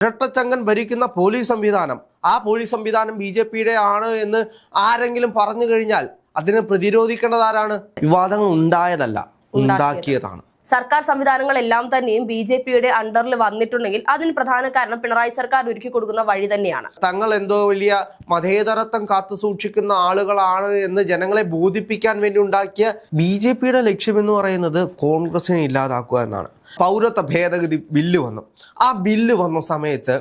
ഇരട്ടച്ചങ്കൻ ഭരിക്കുന്ന പോലീസ് സംവിധാനം. ആ പോലീസ് സംവിധാനം ബി ജെ പിയുടെ ആണ് എന്ന് ആരെങ്കിലും പറഞ്ഞു കഴിഞ്ഞാൽ അതിനെ പ്രതിരോധിക്കേണ്ടത് ആരാണ്? വിവാദങ്ങൾ ഉണ്ടായതല്ല ഉണ്ടാക്കിയതാണ്. സർക്കാർ സംവിധാനങ്ങളെല്ലാം തന്നെയും ബി ജെ പിയുടെ അണ്ടറിൽ വന്നിട്ടുണ്ടെങ്കിൽ അതിന് പ്രധാന കാരണം പിണറായി സർക്കാർ ഒരുക്കി കൊടുക്കുന്ന വഴി തന്നെയാണ്. തങ്ങൾ എന്തോ വലിയ മതേതരത്വം കാത്തു സൂക്ഷിക്കുന്ന ആളുകളാണ് എന്ന് ജനങ്ങളെ ബോധിപ്പിക്കാൻ വേണ്ടി ഉണ്ടാക്കിയ ബി ജെ പിയുടെ ലക്ഷ്യം എന്ന് പറയുന്നത് കോൺഗ്രസിനെ ഇല്ലാതാക്കുക എന്നാണ്. പൗരത്വ ഭേദഗതി ബില്ല് വന്നു. ആ ബില്ല് വന്ന സമയത്ത്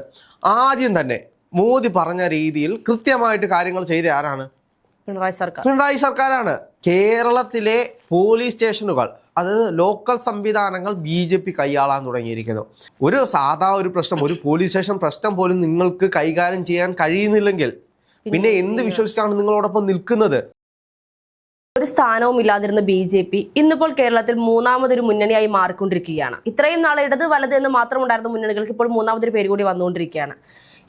ആദ്യം തന്നെ മോദി പറഞ്ഞ രീതിയിൽ കൃത്യമായിട്ട് കാര്യങ്ങൾ ചെയ്ത ആരാണ്? പിണറായി സർക്കാർ. പിണറായി സർക്കാരാണ്. കേരളത്തിലെ പോലീസ് സ്റ്റേഷനുകൾ അതായത് ലോക്കൽ സംവിധാനങ്ങൾ ബി ജെ പി കൈയാളാൻ തുടങ്ങിയിരിക്കുന്നു. ഒരു സാധാ ഒരു പ്രശ്നം ഒരു പോലീസ് സ്റ്റേഷൻ പ്രശ്നം പോലും നിങ്ങൾക്ക് കൈകാര്യം ചെയ്യാൻ കഴിയുന്നില്ലെങ്കിൽ പിന്നെ എന്ത് വിശ്വസിച്ചാണ് നിങ്ങളോടൊപ്പം നിൽക്കുന്നത്? ഒരു സ്ഥാനവും ഇല്ലാതിരുന്ന ബി ജെ പി ഇന്നിപ്പോൾ കേരളത്തിൽ മൂന്നാമതൊരു മുന്നണിയായി മാറിക്കൊണ്ടിരിക്കുകയാണ്. ഇത്രയും നാളെ ഇടത് വലത് എന്ന് മാത്രം ഉണ്ടായിരുന്ന മുന്നണികൾക്ക് ഇപ്പോൾ മൂന്നാമതൊരു പേര് കൂടി വന്നുകൊണ്ടിരിക്കുകയാണ്.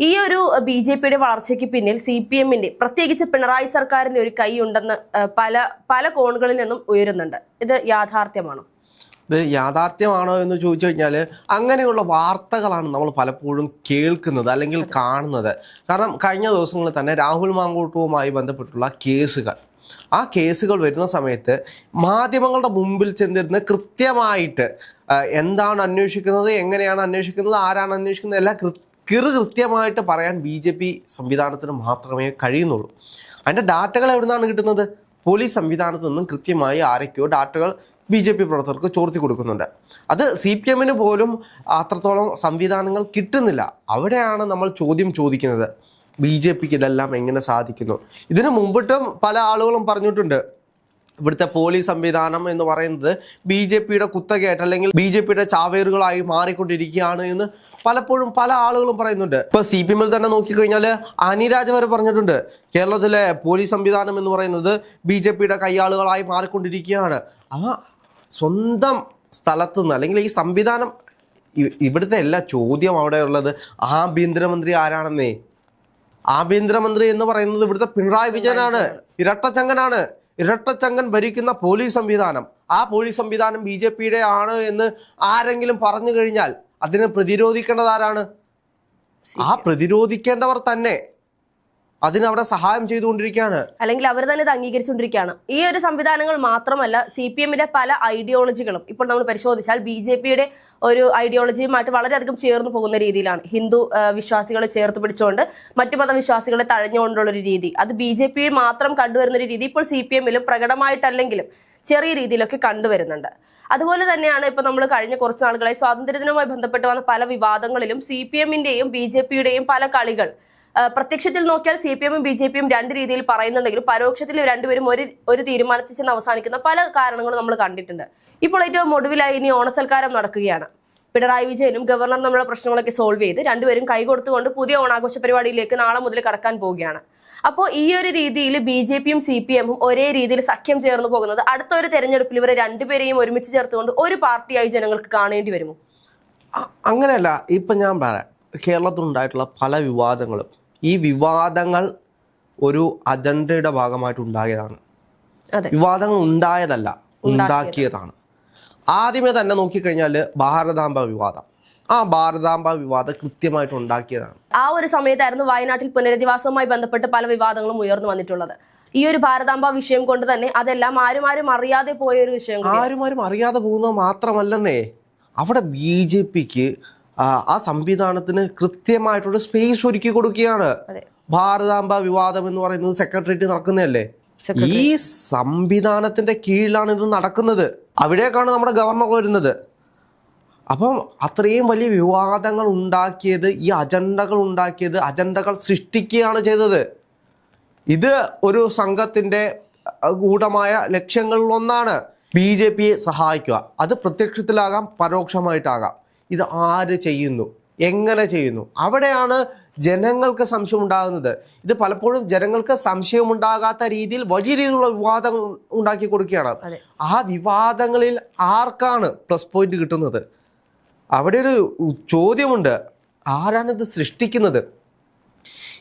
ഈ ഒരു ബി ജെ പിയുടെ വളർച്ചയ്ക്ക് പിന്നിൽ സി പി എമ്മിന്റെ പ്രത്യേകിച്ച് പിണറായി സർക്കാരിന്റെ ഒരു കൈ ഉണ്ടെന്ന് പല പല കോണുകളിൽ നിന്നും ഉയരുന്നുണ്ട്. ഇത് യാഥാർത്ഥ്യമാണോ? ഇത് യാഥാർത്ഥ്യമാണോ എന്ന് ചോദിച്ചു കഴിഞ്ഞാൽ അങ്ങനെയുള്ള വാർത്തകളാണ് നമ്മൾ പലപ്പോഴും കേൾക്കുന്നത് അല്ലെങ്കിൽ കാണുന്നത്. കാരണം കഴിഞ്ഞ ദിവസങ്ങളിൽ തന്നെ രാഹുൽ മാങ്കൂട്ടവുമായി ബന്ധപ്പെട്ടുള്ള കേസുകൾ. ആ കേസുകൾ വരുന്ന സമയത്ത് മാധ്യമങ്ങളുടെ മുമ്പിൽ ചെന്നിരുന്ന് കൃത്യമായിട്ട് എന്താണ് അന്വേഷിക്കുന്നത് എങ്ങനെയാണ് അന്വേഷിക്കുന്നത് ആരാണ് അന്വേഷിക്കുന്നത് എല്ലാം കിറു കൃത്യമായിട്ട് പറയാൻ ബി ജെ പി സംവിധാനത്തിന് മാത്രമേ കഴിയുന്നുള്ളൂ. അതിന്റെ ഡാറ്റകൾ എവിടെ നിന്നാണ് കിട്ടുന്നത്? പോലീസ് സംവിധാനത്തു നിന്നും കൃത്യമായി ആരൊക്കെയോ ഡാറ്റകൾ ബി ജെ പി പ്രവർത്തകർക്ക് ചോർത്തി കൊടുക്കുന്നുണ്ട്. അത് സി പി എമ്മിന് പോലും അത്രത്തോളം സംവിധാനങ്ങൾ കിട്ടുന്നില്ല. അവിടെയാണ് നമ്മൾ ചോദ്യം ചോദിക്കുന്നത്. ബി ജെ പിക്ക് ഇതെല്ലാം എങ്ങനെ സാധിക്കുന്നു? ഇതിനു മുമ്പിട്ടും പല ആളുകളും പറഞ്ഞിട്ടുണ്ട്. ഇവിടുത്തെ പോലീസ് സംവിധാനം എന്ന് പറയുന്നത് ബി ജെ പിയുടെ കുത്തകയായിട്ട് അല്ലെങ്കിൽ ബി ജെ പിയുടെ ചാവേറുകളായി മാറിക്കൊണ്ടിരിക്കുകയാണ് എന്ന് പലപ്പോഴും പല ആളുകളും പറയുന്നുണ്ട്. ഇപ്പൊ സി പി എമ്മിൽ തന്നെ നോക്കിക്കഴിഞ്ഞാൽ അനിരാജ് വരെ പറഞ്ഞിട്ടുണ്ട്. കേരളത്തിലെ പോലീസ് സംവിധാനം എന്ന് പറയുന്നത് ബി ജെ പിയുടെ കൈയാളുകളായി മാറിക്കൊണ്ടിരിക്കുകയാണ്. ആ സ്വന്തം സ്ഥലത്ത് നിന്ന് അല്ലെങ്കിൽ ഈ സംവിധാനം ഇവിടുത്തെ എല്ലാ ചോദ്യം അവിടെ ഉള്ളത് ആഭ്യന്തരമന്ത്രി ആരാണെന്നേ? ആഭ്യന്തരമന്ത്രി എന്ന് പറയുന്നത് ഇവിടുത്തെ പിണറായി വിജയനാണ്. ഇരട്ടച്ചങ്കനാണ് ഇരട്ടച്ചങ്കൻ ഭരിക്കുന്ന പോലീസ് സംവിധാനം. ആ പോലീസ് സംവിധാനം ബി ജെ പിയുടെ ആണ് എന്ന് ആരെങ്കിലും പറഞ്ഞു കഴിഞ്ഞാൽ അതിനെ പ്രതിരോധിക്കേണ്ടത് ആരാണ്? ആ പ്രതിരോധിക്കേണ്ടവർ തന്നെ. അതിനവിടെ സഹായം ചെയ്തുകൊണ്ടിരിക്കുകയാണ്. അല്ലെങ്കിൽ അവർ തന്നെ ഇത് അംഗീകരിച്ചുകൊണ്ടിരിക്കുകയാണ്. ഈ ഒരു സംവിധാനങ്ങൾ മാത്രമല്ല സി പി എമ്മിന്റെ പല ഐഡിയോളജികളും ഇപ്പോൾ നമ്മൾ പരിശോധിച്ചാൽ ബി ജെ പിയുടെ ഒരു ഐഡിയോളജിയുമായിട്ട് വളരെയധികം ചേർന്ന് പോകുന്ന രീതിയിലാണ്. ഹിന്ദു വിശ്വാസികളെ ചേർത്ത് പിടിച്ചുകൊണ്ട് മറ്റു മതവിശ്വാസികളെ തഴഞ്ഞുകൊണ്ടുള്ള ഒരു രീതി. അത് ബി ജെ പി മാത്രം കണ്ടുവരുന്ന ഒരു രീതി ഇപ്പോൾ സി പി എമ്മിലും പ്രകടമായിട്ടല്ലെങ്കിലും ചെറിയ രീതിയിലൊക്കെ കണ്ടുവരുന്നുണ്ട്. അതുപോലെ തന്നെയാണ് ഇപ്പൊ നമ്മൾ കഴിഞ്ഞ കുറച്ച് നാളുകളായി സ്വാതന്ത്ര്യദിനവുമായി ബന്ധപ്പെട്ട് വന്ന പല വിവാദങ്ങളിലും സി പി എമ്മിന്റെയും ബി ജെ പിയുടെയും പല കളികൾ പ്രത്യക്ഷത്തിൽ നോക്കിയാൽ സി പി എമ്മും ബി ജെ പിയും രണ്ട് രീതിയിൽ പറയുന്നുണ്ടെങ്കിലും പരോക്ഷത്തിൽ രണ്ടുപേരും ഒരു ഒരു തീരുമാനത്തിൽ ചെന്ന് അവസാനിക്കുന്ന പല കാരണങ്ങളും നമ്മൾ കണ്ടിട്ടുണ്ട്. ഇപ്പോൾ ഏറ്റവും ഒടുവിലായി ഇനി ഓണസൽക്കാരം നടക്കുകയാണ്. പിണറായി വിജയനും ഗവർണർ നമ്മുടെ പ്രശ്നങ്ങളൊക്കെ സോൾവ് ചെയ്ത് രണ്ടുപേരും കൈകൊടുത്തുകൊണ്ട് പുതിയ ഓണാഘോഷ പരിപാടിയിലേക്ക് നാളെ മുതൽ കടക്കാൻ പോവുകയാണ്. അപ്പോൾ ഈ ഒരു രീതിയിൽ ബി ജെ പിയും സി പി എമ്മും ഒരേ രീതിയിൽ സഖ്യം ചേർന്ന് പോകുന്നത് അടുത്ത ഒരു തെരഞ്ഞെടുപ്പിൽ ഇവരെ രണ്ടുപേരെയും ഒരുമിച്ച് ചേർത്തുകൊണ്ട് ഒരു പാർട്ടിയായി ജനങ്ങൾക്ക് കാണേണ്ടി വരുമോ? അങ്ങനെയല്ല ഇപ്പം ഞാൻ പറയാം. കേരളത്തിൽ ഉണ്ടായിട്ടുള്ള പല വിവാദങ്ങളും ഈ വിവാദങ്ങൾ ഒരു അജണ്ടയുടെ ഭാഗമായിട്ട് ഉണ്ടായതാണ് വിവാദങ്ങൾ ഉണ്ടായതല്ല ഉണ്ടാക്കിയതാണ്. ആദ്യമേ തന്നെ നോക്കിക്കഴിഞ്ഞാൽ ഭാരതാംബ വിവാദം. ആ ഭാരതാംബ വിവാദം കൃത്യമായിട്ട് ഉണ്ടാക്കിയതാണ്. ആ ഒരു സമയത്തായിരുന്നു വയനാട്ടിൽ പുനരധിവാസവുമായി ബന്ധപ്പെട്ട് പല വിവാദങ്ങളും ഉയർന്നു വന്നിട്ടുള്ളത്. ഈ ഒരു ഭാരതാംബ വിഷയം കൊണ്ട് തന്നെ അതെല്ലാം ആരും ആരും അറിയാതെ പോയ ഒരു വിഷയം. ആരും ആരും അറിയാതെ പോകുന്നത് മാത്രമല്ലെന്നേ അവിടെ ബി ജെ പിക്ക് ആ സംവിധാനത്തിന് കൃത്യമായിട്ടൊരു സ്പേസ് ഒരുക്കി കൊടുക്കുകയാണ്. ഭാരതാംബ വിവാദം എന്ന് പറയുന്നത് സെക്രട്ടേറിയറ്റ് നടക്കുന്നതല്ലേ? ഈ സംവിധാനത്തിന്റെ കീഴിലാണ് ഇത് നടക്കുന്നത്. അവിടേക്കാണ് നമ്മുടെ ഗവർണർ വരുന്നത്. അപ്പം അത്രയും വലിയ വിവാദങ്ങൾ ഉണ്ടാക്കിയത് ഈ അജണ്ടകൾ ഉണ്ടാക്കിയത് അജണ്ടകൾ സൃഷ്ടിക്കുകയാണ് ചെയ്തത്. ഇത് ഒരു സംഘത്തിന്റെ അഹ്, ഗൂഢമായ ലക്ഷ്യങ്ങളിൽ ഒന്നാണ് ബി ജെ പിയെ സഹായിക്കുക. അത് പ്രത്യക്ഷത്തിലാകാം പരോക്ഷമായിട്ടാകാം. ഇത് ആര് ചെയ്യുന്നു? എങ്ങനെ ചെയ്യുന്നു? അവിടെയാണ് ജനങ്ങൾക്ക് സംശയം ഉണ്ടാകുന്നത് ഇത് പലപ്പോഴും ജനങ്ങൾക്ക് സംശയമുണ്ടാകാത്ത രീതിയിൽ വലിയ രീതിയിലുള്ള വിവാദം ഉണ്ടാക്കി കൊടുക്കുകയാണ്. ആ വിവാദങ്ങളിൽ ആർക്കാണ് പ്ലസ് പോയിന്റ് കിട്ടുന്നത്? അവിടെ ഒരു ചോദ്യമുണ്ട്. ആരാണിത് സൃഷ്ടിക്കുന്നത്?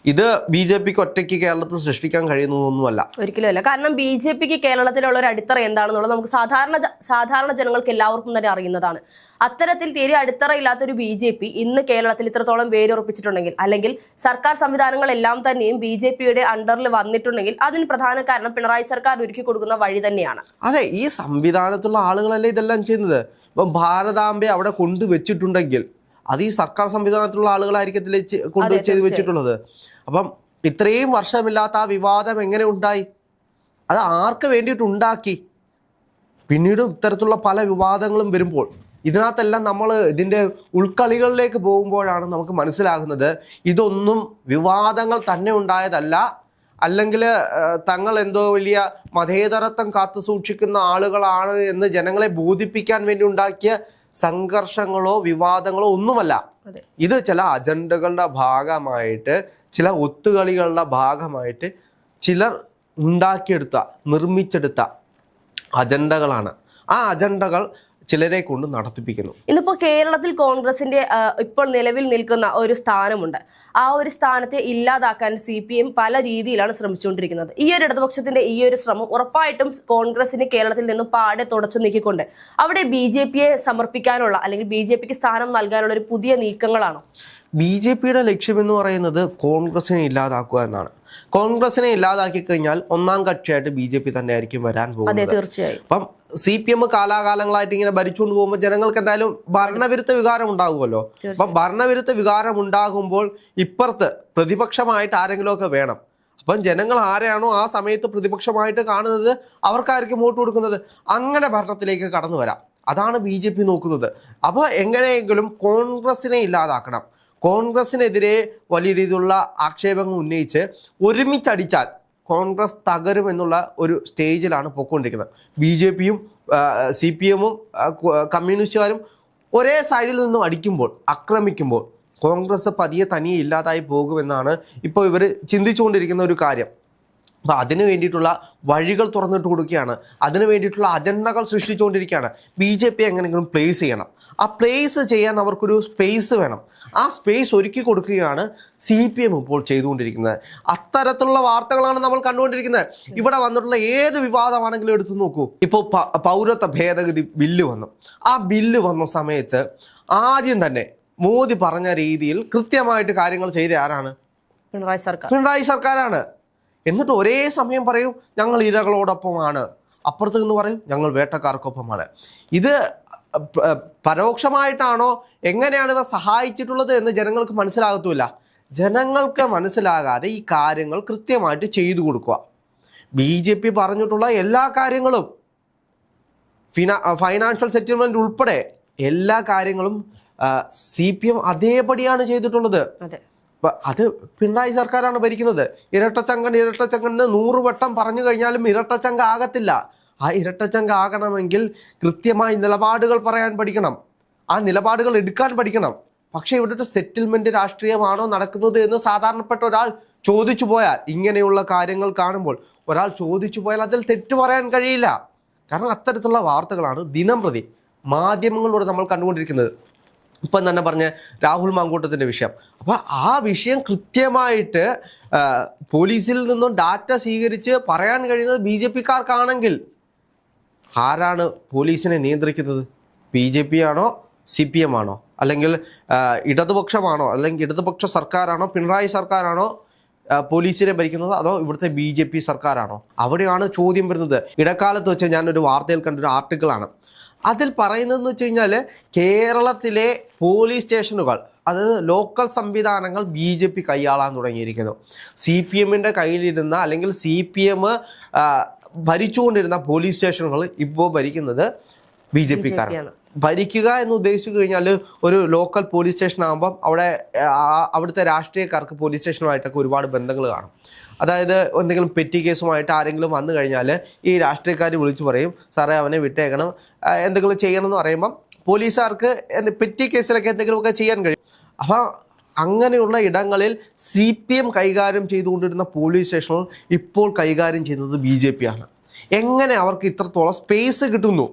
ഇത് ബി ജെ പിക്ക് ഒറ്റയ്ക്ക് കേരളത്തിൽ സൃഷ്ടിക്കാൻ കഴിയുന്നതൊന്നുമല്ല. ഒരിക്കലുമല്ല. കാരണം ബി ജെ പിക്ക് കേരളത്തിലുള്ള ഒരു അടിത്തറ എന്താണെന്നുള്ളത് നമുക്ക് സാധാരണ സാധാരണ ജനങ്ങൾക്ക് എല്ലാവർക്കും തന്നെ അറിയുന്നതാണ്. അത്തരത്തിൽ തീരെ അടിത്തറ ഇല്ലാത്ത ഒരു ബി ജെ പി ഇന്ന് കേരളത്തിൽ ഇത്രത്തോളം വേരുറപ്പിച്ചിട്ടുണ്ടെങ്കിൽ അല്ലെങ്കിൽ സർക്കാർ സംവിധാനങ്ങളെല്ലാം തന്നെയും ബി ജെ പിയുടെ അണ്ടറിൽ വന്നിട്ടുണ്ടെങ്കിൽ അതിന് പ്രധാന കാരണം പിണറായി സർക്കാർ ഒരുക്കി കൊടുക്കുന്ന വഴി തന്നെയാണ്. അതെ ഈ സംവിധാനത്തുള്ള ആളുകളല്ലേ ഇതെല്ലാം ചെയ്യുന്നത്? ഇപ്പം ഭാരതാംബെ അവിടെ കൊണ്ടുവച്ചിട്ടുണ്ടെങ്കിൽ അത് ഈ സർക്കാർ സംവിധാനത്തിലുള്ള ആളുകളായിരിക്കത്തില്ല ചെ- കൊണ്ട് ചെയ്ത് വെച്ചിട്ടുള്ളത്. അപ്പം ഇത്രയും വർഷമില്ലാത്ത ആ വിവാദം എങ്ങനെ ഉണ്ടായി? അത് ആർക്ക് വേണ്ടിയിട്ട് ഉണ്ടാക്കി? പിന്നീട് ഇത്തരത്തിലുള്ള പല വിവാദങ്ങളും വരുമ്പോൾ ഇതിനകത്തെല്ലാം നമ്മൾ ഇതിന്റെ ഉൾക്കളികളിലേക്ക് പോകുമ്പോഴാണ് നമുക്ക് മനസ്സിലാകുന്നത് ഇതൊന്നും വിവാദങ്ങൾ തന്നെ ഉണ്ടായതല്ല. അല്ലെങ്കിൽ തങ്ങൾ എന്തോ വലിയ മതേതരത്വം കാത്തു സൂക്ഷിക്കുന്ന ആളുകളാണ് എന്ന് ജനങ്ങളെ ബോധിപ്പിക്കാൻ വേണ്ടി ഉണ്ടാക്കിയ സംഘർഷങ്ങളോ വിവാദങ്ങളോ ഒന്നുമല്ല. ഇത് ചില അജണ്ടകളുടെ ഭാഗമായിട്ട് ചില ഒത്തുകളികളുടെ ഭാഗമായിട്ട് ചിലർ ഉണ്ടാക്കിയെടുത്ത നിർമ്മിച്ചെടുത്ത അജണ്ടകളാണ്. ആ അജണ്ടകൾ ചിലരെ കൊണ്ട് നടത്തിപ്പിക്കുന്നു. ഇന്നിപ്പോ കേരളത്തിൽ കോൺഗ്രസിന്റെ ഇപ്പോൾ നിലവിൽ നിൽക്കുന്ന ഒരു സ്ഥാനമുണ്ട്. ആ ഒരു സ്ഥാനത്തെ ഇല്ലാതാക്കാൻ സി പി എം പല രീതിയിലാണ് ശ്രമിച്ചുകൊണ്ടിരിക്കുന്നത്. ഈ ഒരു ഇടതുപക്ഷത്തിന്റെ ഈ ഒരു ശ്രമം ഉറപ്പായിട്ടും കോൺഗ്രസിന് കേരളത്തിൽ നിന്നും പാടെ തുടച്ചു നീക്കിക്കൊണ്ട് അവിടെ ബി ജെ പിയെ സമർപ്പിക്കാനുള്ള അല്ലെങ്കിൽ ബി ജെ പിക്ക് സ്ഥാനം നൽകാനുള്ള ഒരു പുതിയ നീക്കങ്ങളാണോ? ബി ജെ പിയുടെ ലക്ഷ്യമെന്ന് പറയുന്നത് കോൺഗ്രസിനെ ഇല്ലാതാക്കുക എന്നാണ്. കോൺഗ്രസിനെ ഇല്ലാതാക്കി കഴിഞ്ഞാൽ ഒന്നാം കക്ഷിയായിട്ട് ബി ജെ പി തന്നെ ആയിരിക്കും വരാൻ പോകുന്നത്. തീർച്ചയായും. അപ്പം സി പി എം കാലാകാലങ്ങളായിട്ട് ഇങ്ങനെ ഭരിച്ചുകൊണ്ട് പോകുമ്പോൾ ജനങ്ങൾക്ക് എന്തായാലും ഭരണവിരുദ്ധ വികാരം ഉണ്ടാകുമല്ലോ അപ്പം ഭരണവിരുദ്ധ വികാരം ഉണ്ടാകുമ്പോൾ ഇപ്പുറത്ത് പ്രതിപക്ഷമായിട്ട് ആരെങ്കിലുമൊക്കെ വേണം. അപ്പം ജനങ്ങൾ ആരെയാണോ ആ സമയത്ത് പ്രതിപക്ഷമായിട്ട് കാണുന്നത് അവർക്കായിരിക്കും വോട്ട് കൊടുക്കുന്നത്. അങ്ങനെ ഭരണത്തിലേക്ക് കടന്നു വരാം. അതാണ് ബി ജെ പി നോക്കുന്നത്. അപ്പോൾ എങ്ങനെയെങ്കിലും കോൺഗ്രസിനെ ഇല്ലാതാക്കണം. കോൺഗ്രസിനെതിരെ വലിയ രീതിയിലുള്ള ആക്ഷേപങ്ങൾ ഉന്നയിച്ച് ഒരുമിച്ചടിച്ചാൽ കോൺഗ്രസ് തകരും എന്നുള്ള ഒരു സ്റ്റേജിലാണ് പോയിക്കൊണ്ടിരിക്കുന്നത്. ബി ജെ പിയും സി പി എമ്മും കമ്മ്യൂണിസ്റ്റുകാരും ഒരേ സൈഡിൽ നിന്നും അടിക്കുമ്പോൾ ആക്രമിക്കുമ്പോൾ കോൺഗ്രസ് പതിയെ തനിയെ ഇല്ലാതായി പോകുമെന്നാണ് ഇപ്പോൾ ഇവർ ചിന്തിച്ചുകൊണ്ടിരിക്കുന്ന ഒരു കാര്യം. അപ്പം അതിനു വേണ്ടിയിട്ടുള്ള വഴികൾ തുറന്നിട്ട് കൊടുക്കുകയാണ്. അതിനു വേണ്ടിയിട്ടുള്ള അജണ്ടകൾ സൃഷ്ടിച്ചുകൊണ്ടിരിക്കുകയാണ്. ബി ജെ പി എങ്ങനെയെങ്കിലും പ്ലേസ് ചെയ്യണം. ആ പ്ലേസ് ചെയ്യാൻ അവർക്കൊരു സ്പേസ് വേണം. ആ സ്പേസ് ഒരുക്കി കൊടുക്കുകയാണ് സി പി എം ഇപ്പോൾ ചെയ്തുകൊണ്ടിരിക്കുന്നത്. അത്തരത്തിലുള്ള വാർത്തകളാണ് നമ്മൾ കണ്ടുകൊണ്ടിരിക്കുന്നത്. ഇവിടെ വന്നിട്ടുള്ള ഏത് വിവാദമാണെങ്കിലും എടുത്തു നോക്കൂ. ഇപ്പോൾ പൗരത്വ ഭേദഗതി ബില്ല് വന്നു. ആ ബില്ല് വന്ന സമയത്ത് ആദ്യം തന്നെ മോദി പറഞ്ഞ രീതിയിൽ കൃത്യമായിട്ട് കാര്യങ്ങൾ ചെയ്ത ആരാണ്? പിണറായി സർക്കാർ. പിണറായി സർക്കാരാണ്. എന്നിട്ട് ഒരേ സമയം പറയും ഞങ്ങൾ ഇരകളോടൊപ്പമാണ്. അപ്പുറത്ത് നിന്ന് പറയും ഞങ്ങൾ വേട്ടക്കാർക്കൊപ്പമാണ്. ഇത് പരോക്ഷമായിട്ടാണോ എങ്ങനെയാണ് ഇവ സഹായിച്ചിട്ടുള്ളത് എന്ന് ജനങ്ങൾക്ക് മനസ്സിലാകത്തുമില്ല. ജനങ്ങൾക്ക് മനസ്സിലാകാതെ ഈ കാര്യങ്ങൾ കൃത്യമായിട്ട് ചെയ്തു കൊടുക്കുക. ബി ജെ പി പറഞ്ഞിട്ടുള്ള എല്ലാ കാര്യങ്ങളും ഫിനാ ഫൈനാൻഷ്യൽ സെറ്റിൽമെന്റ് ഉൾപ്പെടെ എല്ലാ കാര്യങ്ങളും സി പി എം അതേപടിയാണ് ചെയ്തിട്ടുള്ളത്. അതെ. പിണറായി സർക്കാരാണ് ഭരിക്കുന്നത്. ഇരട്ടച്ചങ്കൻ ഇരട്ടച്ചങ്കൻ എന്ന് നൂറ് വട്ടം പറഞ്ഞു കഴിഞ്ഞാലും ഇരട്ടച്ചങ്ക ആകത്തില്ല. ആ ഇരട്ടച്ചങ്ക ആകണമെങ്കിൽ കൃത്യമായി നിലപാടുകൾ പറയാൻ പഠിക്കണം. ആ നിലപാടുകൾ എടുക്കാൻ പഠിക്കണം. പക്ഷേ ഇവിടുത്തെ സെറ്റിൽമെന്റ് രാഷ്ട്രീയമാണോ നടക്കുന്നത് എന്ന് സാധാരണപ്പെട്ട ഒരാൾ ചോദിച്ചു പോയാൽ ഇങ്ങനെയുള്ള കാര്യങ്ങൾ കാണുമ്പോൾ ഒരാൾ ചോദിച്ചു പോയാൽ അതിൽ തെറ്റു പറയാൻ കഴിയില്ല. കാരണം അത്തരത്തിലുള്ള വാർത്തകളാണ് ദിനം പ്രതി മാധ്യമങ്ങളിലൂടെ നമ്മൾ കണ്ടുകൊണ്ടിരിക്കുന്നത്. ഇപ്പം തന്നെ പറഞ്ഞ രാഹുൽ മാങ്കൂട്ടത്തിന്റെ വിഷയം. അപ്പോൾ ആ വിഷയം കൃത്യമായിട്ട് പോലീസിൽ നിന്നും ഡാറ്റ സ്വീകരിച്ച് പറയാൻ കഴിയുന്നത് ബി ജെ പിക്കാർക്കാണെങ്കിൽ ആരാണ് പോലീസിനെ നിയന്ത്രിക്കുന്നത്? ബി ജെ പി ആണോ സി പി എം ആണോ അല്ലെങ്കിൽ ഇടതുപക്ഷമാണോ? അല്ലെങ്കിൽ ഇടതുപക്ഷ സർക്കാരാണോ പിണറായി സർക്കാരാണോ പോലീസിനെ ഭരിക്കുന്നത്? അതോ ഇവിടുത്തെ ബി ജെ പി സർക്കാരാണോ? അവിടെയാണ് ചോദ്യം വരുന്നത്. ഇടക്കാലത്ത് വെച്ച് ഞാനൊരു വാർത്തയിൽ കണ്ടൊരു ആർട്ടിക്കിളാണ്. അതിൽ പറയുന്നതെന്ന് വെച്ച് കഴിഞ്ഞാൽ കേരളത്തിലെ പോലീസ് സ്റ്റേഷനുകൾ അതായത് ലോക്കൽ സംവിധാനങ്ങൾ ബി ജെ പി കൈയാളാൻ തുടങ്ങിയിരിക്കുന്നു. സി പി എമ്മിന്റെ കയ്യിലിരുന്ന അല്ലെങ്കിൽ സി പി എം ഭരിച്ചുകൊണ്ടിരുന്ന പോലീസ് സ്റ്റേഷനുകൾ ഇപ്പോൾ ഭരിക്കുന്നത് ബി ജെ പിക്കാരാണ്. ഭരിക്കുക എന്ന് ഉദ്ദേശിച്ചു കഴിഞ്ഞാൽ ഒരു ലോക്കൽ പോലീസ് സ്റ്റേഷൻ ആകുമ്പം അവിടെ അവിടുത്തെ രാഷ്ട്രീയക്കാർക്ക് പോലീസ് സ്റ്റേഷനുമായിട്ടൊക്കെ ഒരുപാട് ബന്ധങ്ങൾ കാണും. അതായത് എന്തെങ്കിലും പെറ്റി കേസുമായിട്ട് ആരെങ്കിലും വന്നു കഴിഞ്ഞാൽ ഈ രാഷ്ട്രീയക്കാർ വിളിച്ചു പറയും സാറേ അവനെ വിട്ടേക്കണം. എന്തെങ്കിലും ചെയ്യണം എന്ന് പറയുമ്പം പോലീസുകാർക്ക് എന്ത് പെറ്റി കേസിലൊക്കെ എന്തെങ്കിലുമൊക്കെ ചെയ്യാൻ കഴിയും. അപ്പം അങ്ങനെയുള്ള ഇടങ്ങളിൽ സി പി എം കൈകാര്യം ചെയ്തുകൊണ്ടിരുന്ന പോലീസ് സ്റ്റേഷനുകൾ ഇപ്പോൾ കൈകാര്യം ചെയ്യുന്നത് ബി ജെ പി ആണ്. എങ്ങനെ അവർക്ക് ഇത്രത്തോളം സ്പേസ് കിട്ടുന്നു?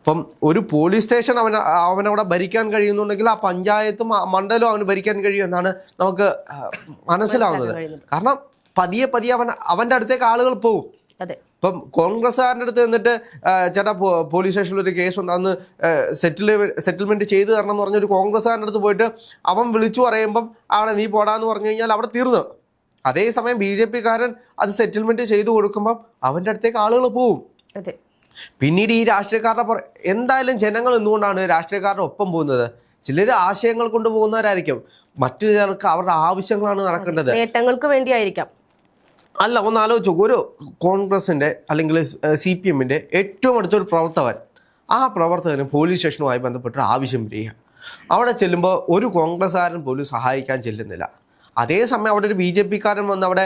അപ്പം ഒരു പോലീസ് സ്റ്റേഷൻ അവന് അവനവിടെ ഭരിക്കാൻ കഴിയുന്നുണ്ടെങ്കിൽ ആ പഞ്ചായത്തും മണ്ഡലവും അവന് ഭരിക്കാൻ കഴിയും എന്നാണ് നമുക്ക് മനസ്സിലാവുന്നത്. കാരണം പതിയെ പതിയെ അവൻ അവന്റെ അടുത്തേക്ക് ആളുകൾ പോകും അതെ. ഇപ്പം കോൺഗ്രസ്സുകാരന്റെ അടുത്ത് നിന്നിട്ട് ആ, ചേട്ടാ പോലീസ് സ്റ്റേഷനിൽ ഒരു കേസ് ഉണ്ട്. അന്ന് സെറ്റിൽ സെറ്റിൽമെന്റ് ചെയ്ത് തരണം എന്ന് പറഞ്ഞൊരു കോൺഗ്രസ്സുകാരന്റെ അടുത്ത് പോയിട്ട് അവൻ വിളിച്ചു പറയുമ്പം അവിടെ നീ പോടാന്ന് പറഞ്ഞു കഴിഞ്ഞാൽ അവിടെ തീർന്നു. അതേസമയം ബി ജെ പിക്കാരൻ അത് സെറ്റിൽമെന്റ് ചെയ്തു കൊടുക്കുമ്പം അവന്റെ അടുത്തേക്ക് ആളുകൾ പോവും. അതെ. പിന്നീട് ഈ രാഷ്ട്രീയക്കാരുടെ പുറ എന്തായാലും ജനങ്ങൾ എന്തുകൊണ്ടാണ് രാഷ്ട്രീയക്കാരുടെ ഒപ്പം പോകുന്നത്? ചിലർ ആശയങ്ങൾ കൊണ്ട് പോകുന്നവരായിരിക്കും മറ്റു ചിലർക്ക് അവരുടെ ആവശ്യങ്ങളാണ് നടക്കേണ്ടത്. നേട്ടങ്ങൾക്ക് വേണ്ടിയായിരിക്കാം. അല്ല ഒന്ന് ആലോചിച്ചു ഒരു കോൺഗ്രസിന്റെ അല്ലെങ്കിൽ സി പി എമ്മിന്റെ ഏറ്റവും അടുത്തൊരു പ്രവർത്തകൻ ആ പ്രവർത്തകന് പോലീസ് സ്റ്റേഷനുമായി ബന്ധപ്പെട്ട് ആവശ്യം വരിക അവിടെ ചെല്ലുമ്പോൾ ഒരു കോൺഗ്രസ്സുകാരൻ പോലും സഹായിക്കാൻ ചെല്ലുന്നില്ല. അതേസമയം അവിടെ ഒരു ബി ജെ പിക്കാരൻ വന്ന് അവിടെ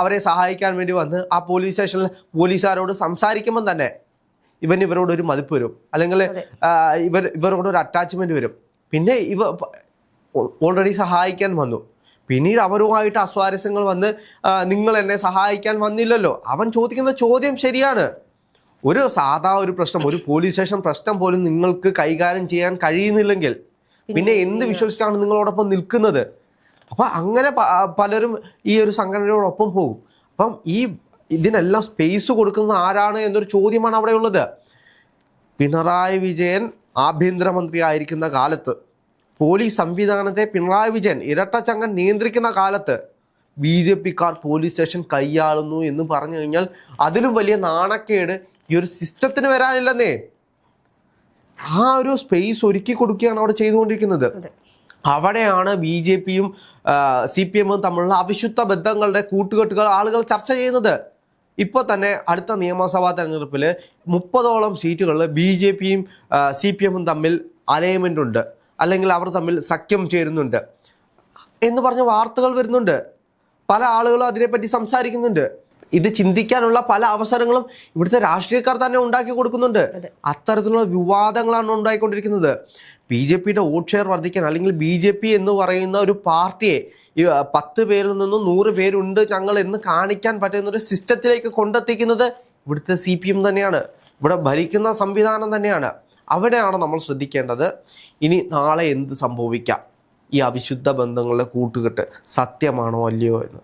അവരെ സഹായിക്കാൻ വേണ്ടി വന്ന് ആ പോലീസ് സ്റ്റേഷനിൽ പോലീസുകാരോട് സംസാരിക്കുമ്പം തന്നെ ഇവൻ ഇവരോട് ഒരു മതിപ്പ് വരും. അല്ലെങ്കിൽ ഇവർ ഇവരോട് ഒരു അറ്റാച്ച്മെന്റ് വരും. പിന്നെ ഇവ ഓൾറെഡി സഹായിക്കാൻ വന്നു. പിന്നീട് അവരുമായിട്ട് അസ്വാരസ്യങ്ങൾ വന്ന് നിങ്ങൾ എന്നെ സഹായിക്കാൻ വന്നില്ലല്ലോ. അവൻ ചോദിക്കുന്ന ചോദ്യം ശരിയാണ്. ഒരു സാധാ ഒരു പ്രശ്നം ഒരു പോലീസ് സ്റ്റേഷൻ പ്രശ്നം പോലും നിങ്ങൾക്ക് കൈകാര്യം ചെയ്യാൻ കഴിയുന്നില്ലെങ്കിൽ പിന്നെ എന്ത് വിശ്വസിച്ചാണ് നിങ്ങളോടൊപ്പം നിൽക്കുന്നത്? അപ്പം അങ്ങനെ പലരും ഈ ഒരു സംഘടനയോടൊപ്പം പോകും. അപ്പം ഈ ഇതിനെല്ലാം സ്പേസ് കൊടുക്കുന്നത് ആരാണ് എന്നൊരു ചോദ്യമാണ് അവിടെയുള്ളത്. പിണറായി വിജയൻ ആഭ്യന്തരമന്ത്രി ആയിരിക്കുന്ന കാലത്ത് പോലീസ് സംവിധാനത്തെ പിണറായി വിജയൻ ഇരട്ടച്ചങ്ങൻ നിയന്ത്രിക്കുന്ന കാലത്ത് ബി ജെ പിക്കാർ പോലീസ് സ്റ്റേഷൻ കൈയാളുന്നു എന്ന് പറഞ്ഞു കഴിഞ്ഞാൽ അതിലും വലിയ നാണക്കേട് ഈ ഒരു സിസ്റ്റത്തിന് വരാനില്ലെന്നേ. ആ ഒരു സ്പേസ് ഒരുക്കി കൊടുക്കുകയാണ് അവിടെ ചെയ്തുകൊണ്ടിരിക്കുന്നത്. അവിടെയാണ് ബി ജെ പിയും സി പി എമ്മും തമ്മിലുള്ള അവിശുദ്ധ ബന്ധങ്ങളുടെ കൂട്ടുകെട്ടുകൾ ആളുകൾ ചർച്ച ചെയ്യുന്നത്. ഇപ്പോൾ തന്നെ അടുത്ത നിയമസഭാ തെരഞ്ഞെടുപ്പിൽ മുപ്പതോളം സീറ്റുകളിൽ ബി ജെ പിയും സി പി എമ്മും തമ്മിൽ അലൈൻമെന്റ് ഉണ്ട്. അല്ലെങ്കിൽ അവർ തമ്മിൽ സഖ്യം ചേരുന്നുണ്ട് എന്ന് പറഞ്ഞ വാർത്തകൾ വരുന്നുണ്ട്. പല ആളുകളും അതിനെപ്പറ്റി സംസാരിക്കുന്നുണ്ട്. ഇത് ചിന്തിക്കാനുള്ള പല അവസരങ്ങളും ഇവിടുത്തെ രാഷ്ട്രീയക്കാർ തന്നെ ഉണ്ടാക്കി കൊടുക്കുന്നുണ്ട്. അതെ. അത്തരത്തിലുള്ള വിവാദങ്ങളാണ് ഉണ്ടായിക്കൊണ്ടിരിക്കുന്നത്. ബി ജെ പിയുടെ വോട്ട് ഷെയർ വർദ്ധിക്കാൻ അല്ലെങ്കിൽ ബി ജെ പി എന്ന് പറയുന്ന ഒരു പാർട്ടിയെ ഈ പത്ത് പേരിൽ നിന്നും നൂറ് പേരുണ്ട് ഞങ്ങൾ എന്ന് കാണിക്കാൻ പറ്റുന്ന ഒരു സിസ്റ്റത്തിലേക്ക് കൊണ്ടെത്തിക്കുന്നത് ഇവിടുത്തെ സി പി എം തന്നെയാണ്. ഇവിടെ ഭരിക്കുന്ന സംവിധാനം തന്നെയാണ്. അവിടെയാണ് നമ്മൾ ശ്രദ്ധിക്കേണ്ടത്. ഇനി നാളെ എന്ത് സംഭവിക്കാം? ഈ അവിശുദ്ധ ബന്ധങ്ങളുടെ കൂട്ടുകെട്ട് സത്യമാണോ അല്ലയോ എന്ന്.